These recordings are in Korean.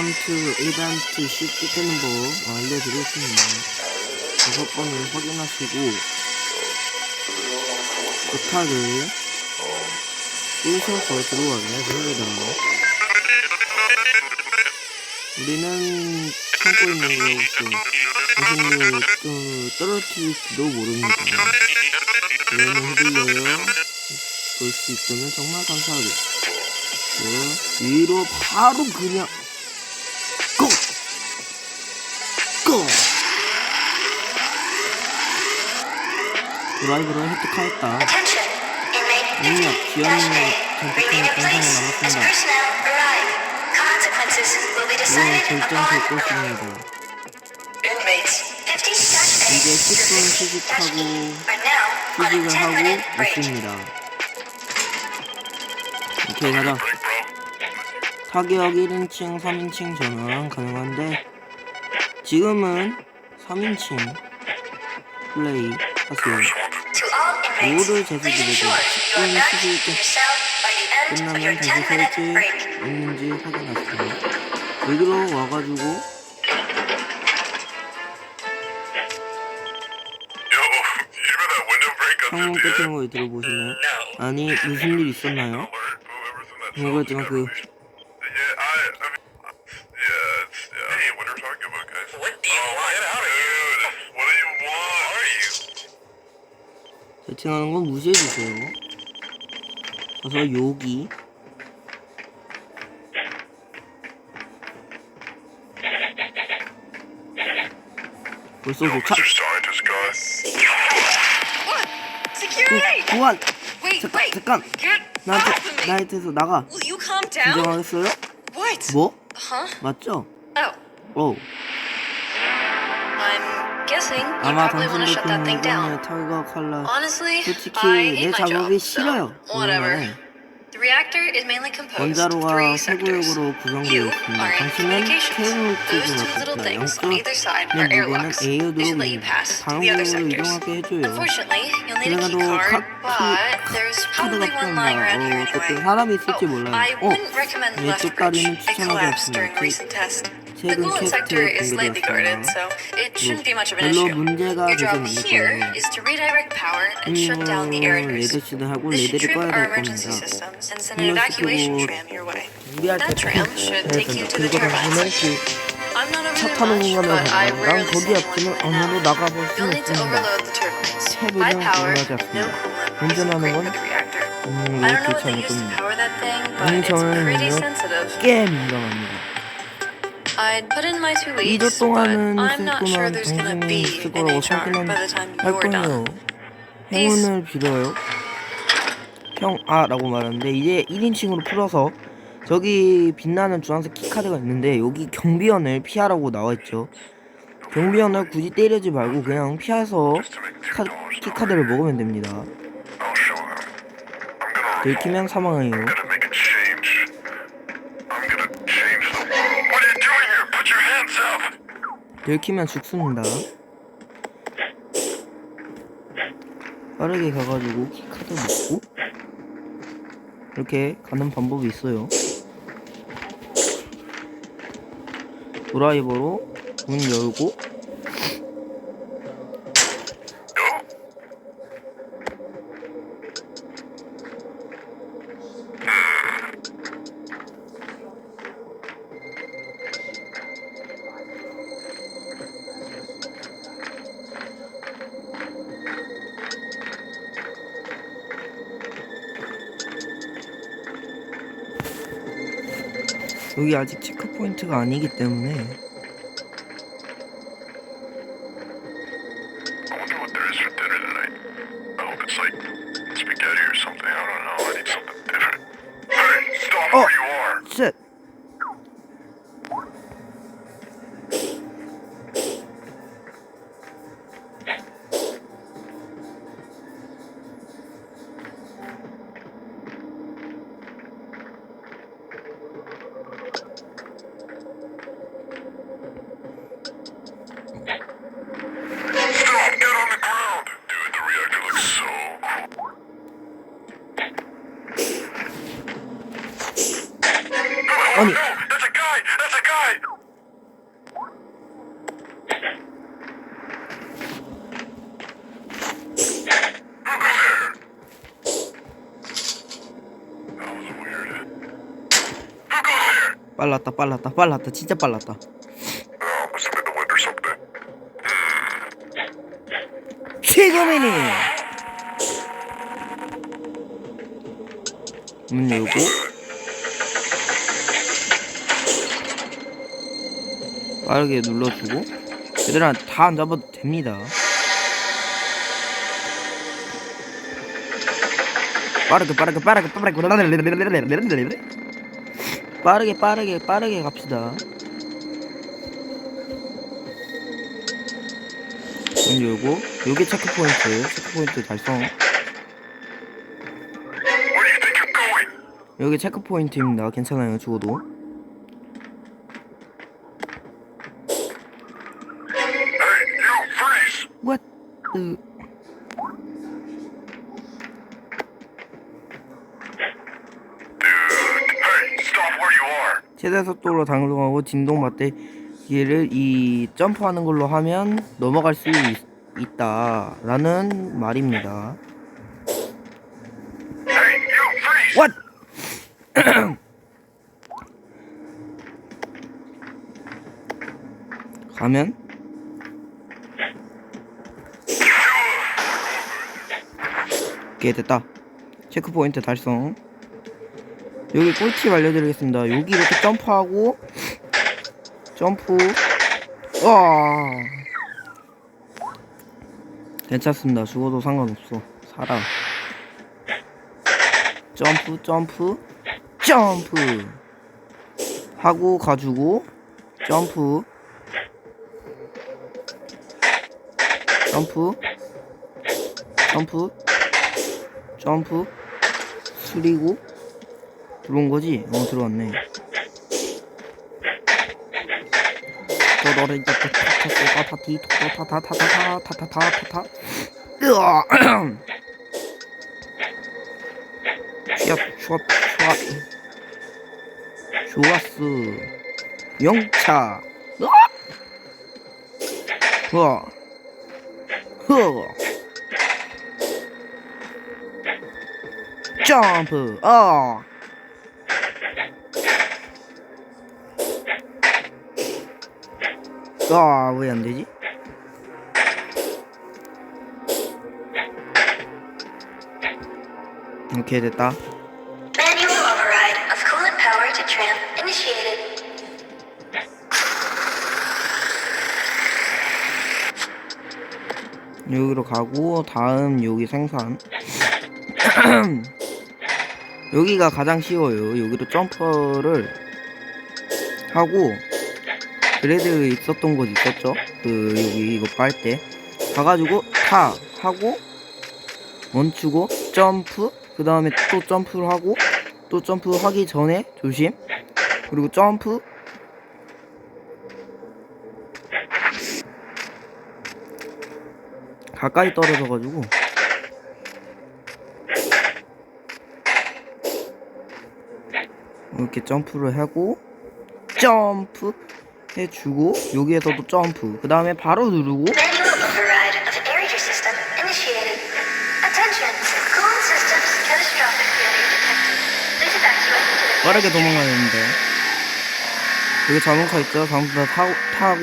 헌트 이벤트 쉽게 뜨는 법 알려드리겠습니다. 다섯 번을 확인하시고 부탁을 끄셔서 들어가게 됩니다. 우리는 참고 있는 거로서 일을 또 떨어뜨릴지도 모릅니다. 이거는 흔들려요. 볼 수 있다면 정말 감사하겠습니다. 네, 위로 바로 그냥 드라이브를 획득하였다. 능력, 15-8. 기한이 Reading in 전투권의 place 공성을 as 남았습니다. decided 결정될 것입니다. inmates 15-8. 이제 10분 휴식하고 are now on a 휴식을 10 하고. 있습니다. 오케이 가자. 타격 1인칭, 3인칭 전환 가능한데 지금은 3인칭 플레이 하세요. To all inmates, 모두 please 제수들에게 ensure you are 10분 back 휴식 in your cell by the end of your 끝나면 다시 10 minute 설지 break. 있는지 확인하세요. 여기로 와가지고 50 깨트는 거 들어보시나요? 아니 무슨 일 있었나요? 지금 그 세팅하는 건 무시해주세요. 가서 여기 벌써 도착. Wait, 잠깐 wait! 잠깐. 나한테! 나한테서 나가. Will you calm down? 진정하겠어요? What? 뭐? Huh? 맞죠? Oh, 어. 아마 당신도 shut that thing down. 이번에 털과 칼라. Honestly, 솔직히 내 작업이 싫어요. 정말. 원자로가. 세구역으로 구성되어 있습니다. 당신은 you pass to 다른 the other 곳으로 sectors. 이동하게 해줘요. Unfortunately, you'll need a 그래가도 key card, 카, but there's 키, 카드가 probably one lying 필요합니다. around here 어, 어쨌든. 사람이 있을지 Oh, 몰라요. 어, 왼쪽 bridge. 다리는 추천하지 않습니다. The 최근 Gulen sector 캐스트에 is lightly guarded, 공개되었습니다. so it shouldn't be much of an 별로 issue. 문제가 Your job 않을 here 거예요. is to redirect power and shut down the air 음료를 doors. 레드시드 하고 This should 레드를 trip 꺼야 our 될 emergency 겁니다. systems and send an evacuation tram your way. 준비할 때 That tram should take you to the 그거 당신은 turbines. I'm not over 차 there 타는 much, 공간을 but I 가면 난 rarely 거기 see 없으면 anyone in 안으로 and out. 나가볼 수 You'll need to 있습니다. overload the turbines. 탭을 High power, 이용하지 no 않습니다. coolant is 운전하는 great 건 for the reactor. 음, I 이거 don't know what 좋지 they 않을 use to 겁니다. power that thing, but 음, it's 저는 pretty 이거 sensitive. 꽤 민감합니다. 2주 weeks, but 동안은 I'm not sure 쓸 there's 거면 gonna be 당신이 쓸 an 거라고 HR 생각은 by the time 할 you're done. 거예요. 행운을 빌어요. 형, 아, 라고 말하는데, 이제 1인칭으로 풀어서, 저기 빛나는 주황색 키카드가 있는데, 여기 경비원을 피하라고 나와있죠. 경비원을 굳이 때리지 말고, 그냥 피해서 카, 키카드를 먹으면 됩니다. 들키면 사망해요. 들키면 죽습니다. 빠르게 가가지고 키카드 먹고 이렇게 가는 방법이 있어요. 드라이버로 문 열고 여기 아직 체크 포인트가 아니기 때문에 빨랐다 빨랐다 빨랐다. 진짜 빨랐다. 최고맨이 문 열고. 빠르게 눌러주고. 얘들아 다 안 잡아도 됩니다. 빠르게 빠르게 빠르게 빠르게 빠르게 빠르게 빠르게 갑시다 문 열고 요게 체크포인트 체크포인트 달성? 여기 체크포인트입니다 괜찮아요 죽어도! What the 최대 속도로 당동하고 진동 맞대기를 이 점프하는 걸로 하면 넘어갈 수 있, 있다라는 말입니다. What? 가면 오케이 됐다 체크포인트 달성 여기 꿀팁 알려드리겠습니다. 여기 이렇게 점프하고 점프. 와. 괜찮습니다. 죽어도 상관없어. 살아. 점프 점프 점프. 하고 가지고 점프. 점프. 점프. 점프. 수리고 들어온 거지? 어 들어왔네 또 너를 타타타타타티 타타타타타타타타타타타 으아 샷, 샷, 샷. 좋았어. 영차. 으아. 흐. 흐. 점프. 아. 아, 왜 안 되지? 오케이, 됐다. 여기로 가고 다음 여기 생산 여기가 가장 쉬워요 여기로 점퍼를 하고 그레드 있었던 곳 있었죠? 그 여기 이거 빨 때. 가가지고 타! 하고 멈추고 점프. 그 다음에 또 점프를 하고 또 점프 하기 전에 조심. 그리고 점프. 가까이 떨어져가지고. 이렇게 점프를 하고 점프 해주고 여기에서도 점프 그 다음에 바로 누르고 빠르게 도망가야 되는데 여기 자동차 있죠 자동차 타고, 타고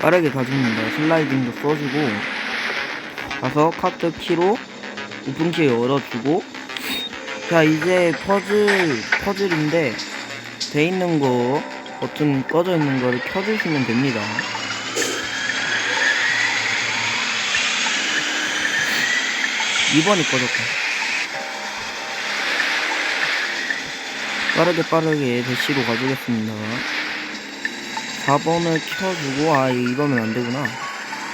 빠르게 가줍니다. 슬라이딩도 써주고. 가서 카트 키로 오픈키 열어주고. 자 이제 퍼즐 퍼즐인데 돼 있는 거 버튼 꺼져 있는 거를 켜주시면 됩니다. 2번이 꺼졌다. 빠르게 빠르게 대시로 가주겠습니다 4번을 켜주고 아 2번은 안되구나.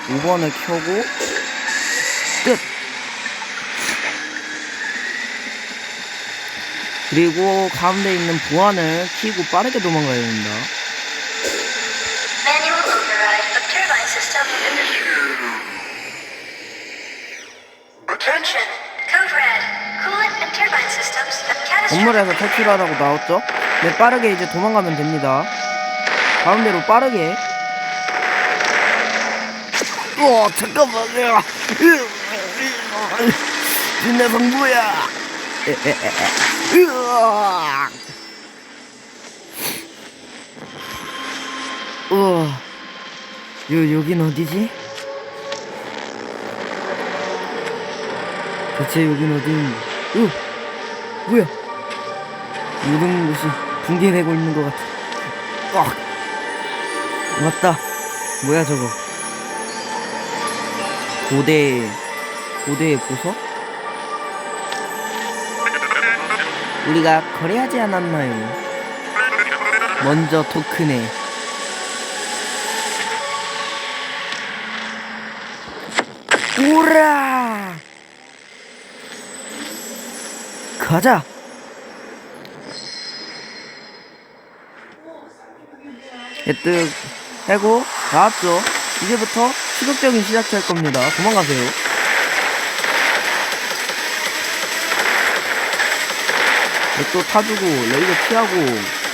5번을 켜고 끝! 그리고 가운데 있는 보안을 키고 빠르게 도망가야 됩니다 건물에서 탈출하라고 나왔죠? 네 빠르게 이제 도망가면 됩니다. 가운데로 빠르게. 어, 잠깐만요. 진내 성부야. 우와. 요, 여긴 어디지? 대체 여긴 어디인지. 으, 뭐야? 모든 곳이 붕괴되고 있는 것 같아. 아, 맞다. 뭐야 저거? 고대 고대의 보석? 우리가 거래하지 않았나요? 먼저 토큰에 오라 가자. 획득 해고 나왔죠. 이제부터 시극적인 시작할 겁니다. 도망가세요. 또 타주고 레이더 피하고.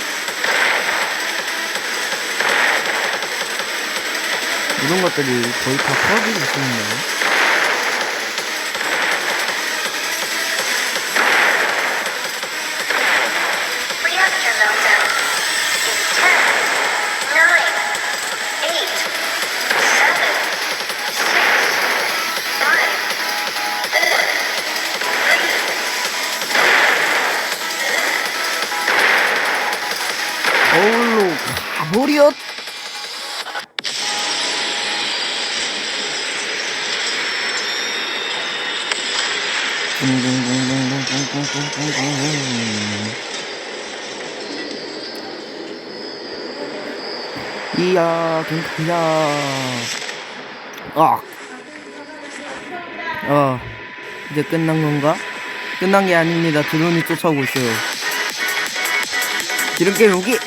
이런 것들이 거의 다 풀어지고 있습니다 이야 괜찮야 아. 어 이제 끝난 건가? 끝난 게 아닙니다 드론이 쫓아오고 있어요 기름게 여기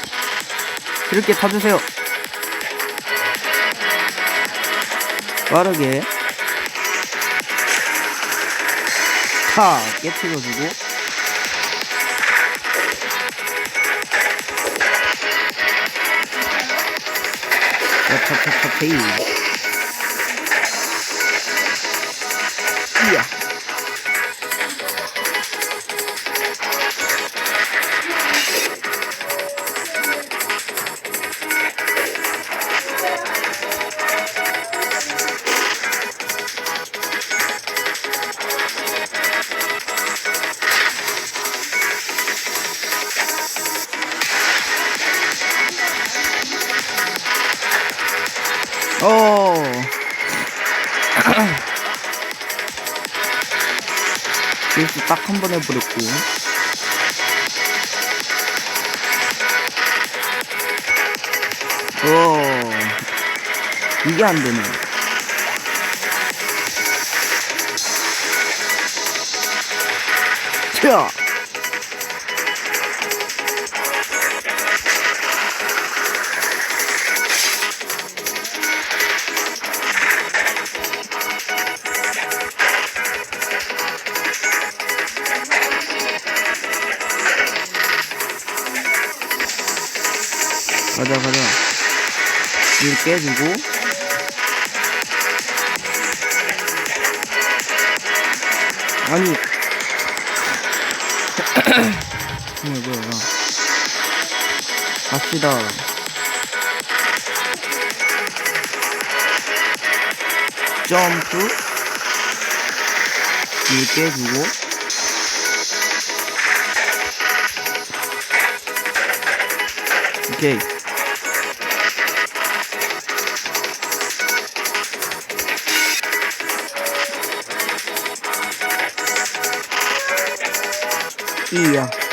이렇게 타주세요. 빠르게 타 깨트려주고 차차차차 페이 실수 딱 한 번 해버렸고. 어. 이게 안 되네. 자. 가자 가자. 물 깨주고. 아니. 뭐야 뭐야 갑시다. 점프. 물 깨주고. 오케이 이야 어,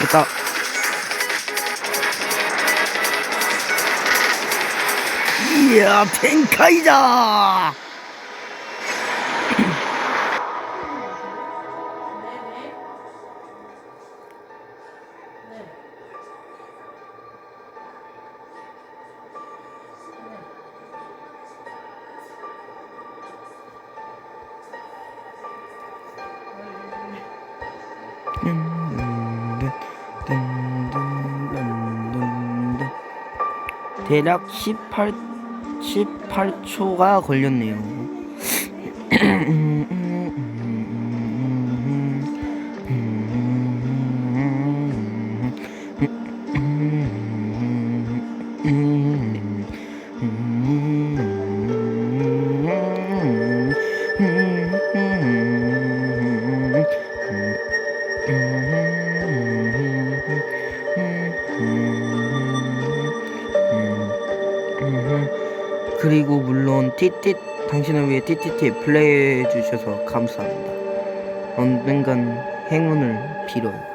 됐다. 이야, 텐카 대략 18 18초가 걸렸네요. 당신을 위해 티티티 플레이해 주셔서 감사합니다. 언젠간 행운을 빌어요.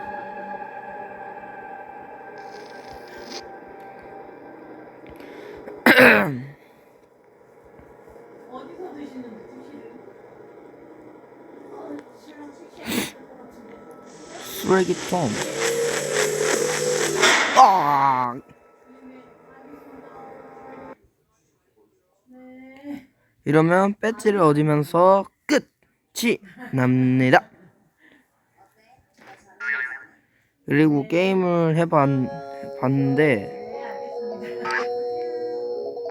쓰레기통. 아! 이러면 배지를 얻으면서 끝이 납니다. 그리고 게임을 해봤는데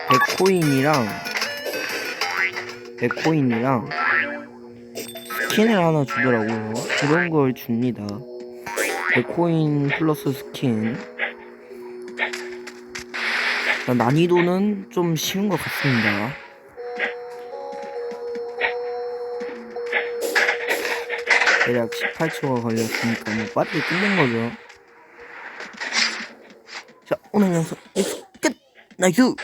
100코인이랑 100코인이랑 스킨을 하나 주더라고요. 그런 걸 줍니다. 100코인 플러스 스킨. 난이도는 좀 쉬운 것 같습니다. 대략 18초가 걸렸으니까 뭐 빠르게 끝낸 거죠. 자, 오늘 영상 여기서 끝! 나이스!